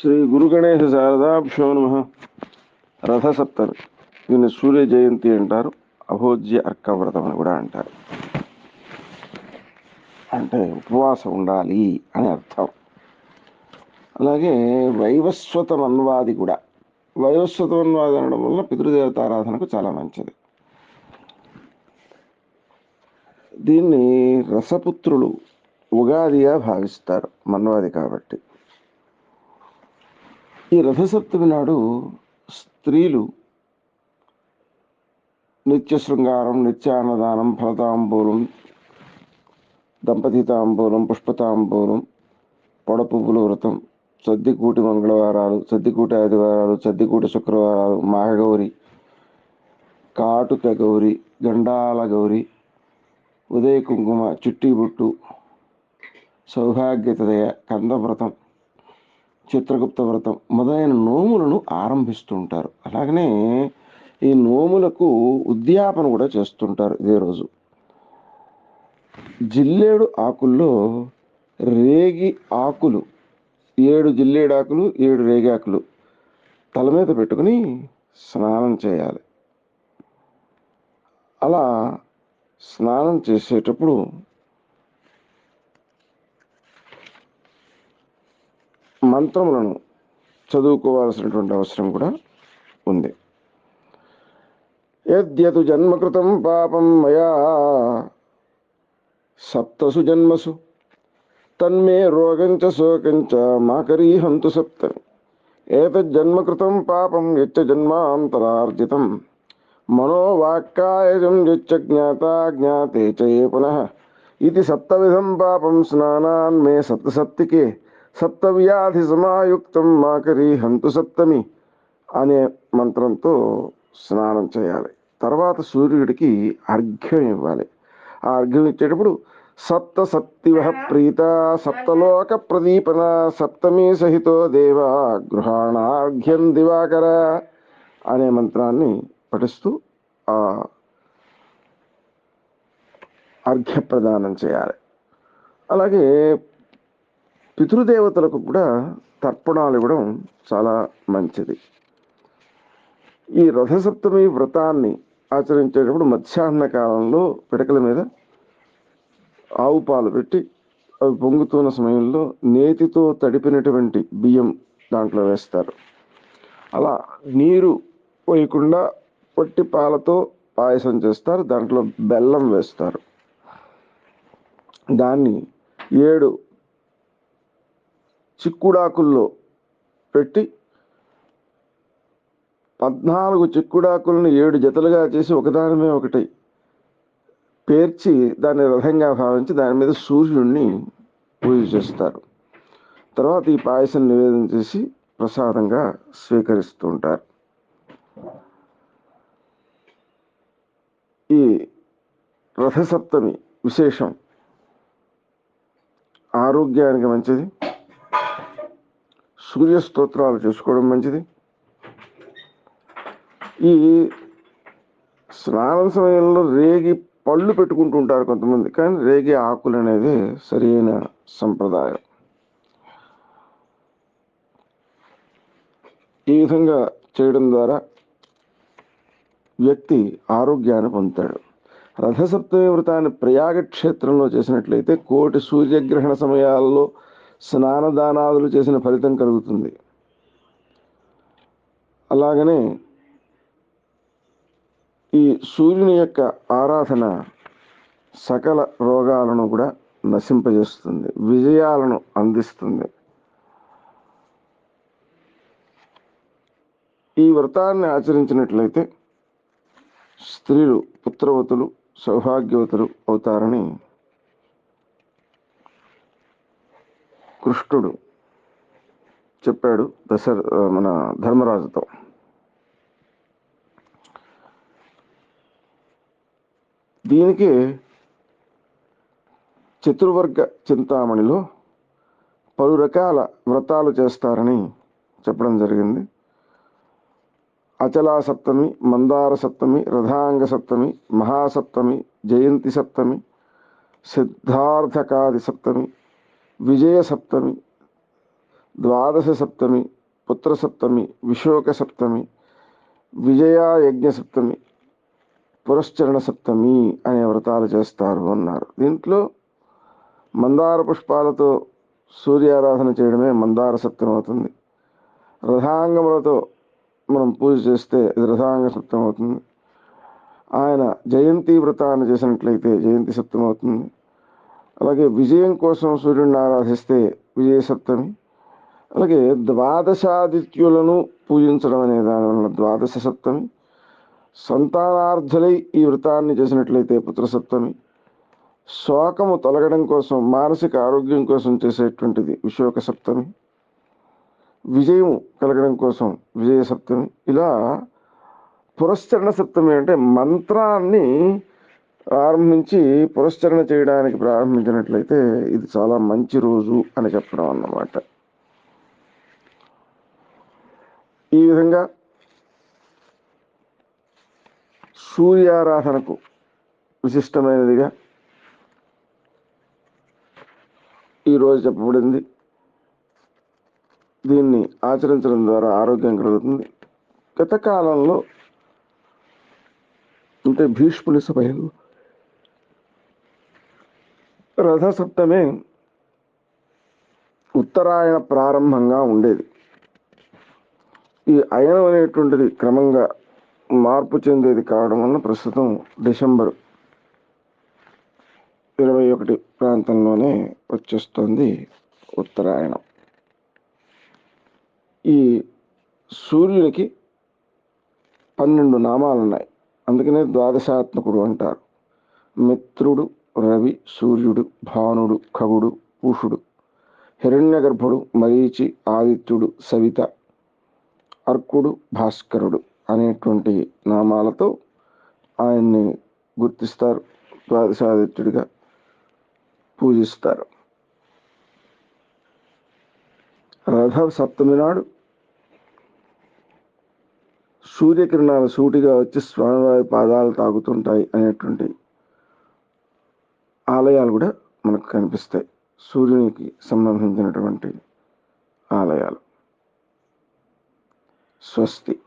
శ్రీ గురుగణేశ శారదాభ్యో నమ. రథసప్తమి. దీన్ని సూర్య జయంతి అంటారు. అభోజ్య అర్కవ్రతం అని కూడా అంటారు. అంటే ఉపవాసం ఉండాలి అని అర్థం. అలాగే వైవస్వత మన్వాది కూడా. వైవస్వత మన్వాది అనడం వల్ల పితృదేవతారాధనకు చాలా మంచిది. దీన్ని రసపుత్రులు ఉగాదిగా భావిస్తారు. మన్వాది కాబట్టి. ఈ రథసప్తమి నాడు స్త్రీలు నిత్య శృంగారం నిత్యాన్నదానం ఫలతాంబూలం దంపతి తాంబూలం పుష్పతాంబూలం పొడపువ్వుల వ్రతం సద్దికూటి మంగళవారాలు సద్దికూటి ఆదివారాలు సద్దికూటి శుక్రవారాలు మాఘగౌరి కాటుక గౌరి గండాల గౌరి ఉదయ కుంకుమ చుట్టి బుట్టు సౌభాగ్యతదయ కందవ్రతం చిత్రగుప్త వ్రతం. మొదలైన నోములను ఆరంభిస్తుంటారు. అలాగనే ఈ నోములకు ఉద్యాపన కూడా చేస్తుంటారు ఇదే రోజు. జిల్లేడు ఆకుల్లో రేగి ఆకులు. ఏడు జిల్లేడు ఆకులు ఏడు రేగి ఆకులు తల మీద పెట్టుకుని స్నానం చేయాలి. అలా స్నానం చేసేటప్పుడు మంత్రములను చదువుకోవాల్సినటువంటి అవసరం కూడా ఉంది. యద్యతు జన్మకృతం పాపం మయా సప్తసు జన్మసు తన్మే రోగంచ శోకంచ మాకరీహంతు సప్త. ఏతజ్జన్మకృతం పాపం యచ్చ జన్మాంతరార్జితం. మనోవాక్కాయజం యచ్చ జ్ఞాత జ్ఞాతే చే పునః. ఇది సప్తవిధం పాపం స్నానాన్మే సప్తసప్తికే. సప్తవ్యాధి సమాయుక్తం మాకరి హంతు సప్తమి అనే మంత్రంతో స్నానం చేయాలి. తర్వాత సూర్యుడికి అర్ఘ్యం ఇవ్వాలి. ఆ అర్ఘ్యం ఇచ్చేటప్పుడు సప్త సప్తివ ప్రీత సప్తలోక ప్రదీపన సప్తమి సహితో దేవ గృహాణార్ఘ్యం దివాకర అనే మంత్రాన్ని పఠిస్తూ ఆ అర్ఘ్య ప్రదానం చేయాలి. అలాగే పితృదేవతలకు కూడా తర్పణాలు ఇవ్వడం చాలా మంచిది. ఈ రథసప్తమి వ్రతాన్ని ఆచరించేటప్పుడు మధ్యాహ్న కాలంలో పిడకల మీద ఆవు పాలు పెట్టి అవి పొంగుతున్న సమయంలో నేతితో తడిపినటువంటి బియ్యం దాంట్లో వేస్తారు. అలా నీరు పోయకుండా పొట్టి పాలతో పాయసం చేస్తారు. దాంట్లో బెల్లం వేస్తారు. దాన్ని ఏడు చిక్కుడాకుల్లో పెట్టి పద్నాలుగు చిక్కుడాకులను ఏడు జతలుగా చేసి ఒకదాని మీద ఒకటి పేర్చి దాన్ని రథంగా భావించి దాని మీద సూర్యుడిని పూజ చేస్తారు. తర్వాత ఈ పాయసం నివేదన చేసి ప్రసాదంగా స్వీకరిస్తూ ఉంటారు. ఈ రథసప్తమి విశేషం ఆరోగ్యానికి మంచిది. సూర్య స్తోత్రాలు చేసుకోవడం మంచిది. ఈ స్నానం సమయంలో రేగి పళ్ళు పెట్టుకుంటూ ఉంటారు కొంతమంది కానీ రేగి ఆకులు అనేది సరైన సంప్రదాయం. ఈ విధంగా చేయడం ద్వారా వ్యక్తి ఆరోగ్యాన్ని పొందుతాడు. రథసప్తమి వ్రతాన్ని ప్రయాగ క్షేత్రంలో చేసినట్లయితే కోటి సూర్యగ్రహణ సమయాల్లో స్నానదానాదులు చేసిన ఫలితం కలుగుతుంది. అలాగనే ఈ సూర్యుని యొక్క ఆరాధన సకల రోగాలను కూడా నశింపజేస్తుంది విజయాలను అందిస్తుంది. ఈ వ్రతాన్ని ఆచరించినట్లయితే స్త్రీలు పుత్రవతులు సౌభాగ్యవతులు అవుతారని కృష్ణుడు చెప్పాడు దశ మన ధర్మరాజుతో. దీనికి చతుర్వర్గ చింతామణిలో పలు రకాల వ్రతాలు చేస్తారని చెప్పడం జరిగింది. అచలా సప్తమి మందార సప్తమి రథాంగ సప్తమి మహాసప్తమి జయంతి సప్తమి సిద్ధార్థకాది సప్తమి విజయ సప్తమి ద్వాదశ సప్తమి పుత్ర సప్తమి విశోక సప్తమి విజయ యజ్ఞ సప్తమి పురశ్చరణ సప్తమి అనే వ్రతాలు చేస్తారు అన్నారు. దీంట్లో మందార పుష్పాలతో సూర్యారాధన చేయడమే మందార సప్తం అవుతుంది. రథాంగములతో మనం పూజ చేస్తే ఇది రథాంగ సప్తం అవుతుంది. ఆయన జయంతి వ్రతాన్ని చేసినట్లయితే జయంతి సప్తం అవుతుంది. అలాగే విజయం కోసం సూర్యుడిని ఆరాధిస్తే విజయసప్తమి అలాగే ద్వాదశాదిత్యులను పూజించడం అనే దాని వల్ల ద్వాదశ సప్తమి సంతానార్థులై ఈ వ్రతాన్ని చేసినట్లయితే పుత్రసప్తమి శోకము తొలగడం కోసం మానసిక ఆరోగ్యం కోసం చేసేటువంటిది విశోక సప్తమి విజయం కలగడం కోసం విజయ సప్తమి. ఇలా పురస్చరణ సప్తమి అంటే మంత్రాన్ని ప్రారంభించి పురస్కరణ చేయడానికి ప్రారంభించినట్లయితే ఇది చాలా మంచి రోజు అని చెప్పడం అన్నమాట. ఈ విధంగా సూర్యారాధనకు విశిష్టమైనదిగా ఈరోజు చెప్పబడింది. దీన్ని ఆచరించడం ద్వారా ఆరోగ్యం కలుగుతుంది. గత కాలంలో అంటే భీష్ముని సమయంలో రథసప్తమే ఉత్తరాయణ ప్రారంభంగా ఉండేది. ఈ అయనం అనేటువంటిది క్రమంగా మార్పు చెందేది కావడం వల్ల ప్రస్తుతం డిసెంబర్ ఇరవై ఒకటి ప్రాంతంలోనే వచ్చేస్తుంది ఉత్తరాయణం. ఈ సూర్యునికి పన్నెండు నామాలు ఉన్నాయి అందుకనే ద్వాదశాత్మకుడు అంటారు. మిత్రుడు రవి సూర్యుడు భానుడు ఖగుడు పూషుడు హిరణ్యగర్భుడు మరీచి ఆదిత్యుడు సవిత అర్కుడు భాస్కరుడు అనేటువంటి నామాలతో ఆయన్ని గుర్తిస్తారు ద్వాదశాదిత్యుడిగా పూజిస్తారు. రథ సప్తమి నాడు సూర్యకిరణాలు సూటిగా వచ్చి స్వామివారి పాదాలు తాగుతుంటాయి అనేటువంటి ఆలయాలు కూడా మనకు కనిపిస్తాయి. సూర్యునికి సంబంధించినటువంటి ఆలయాలు. స్వస్తి.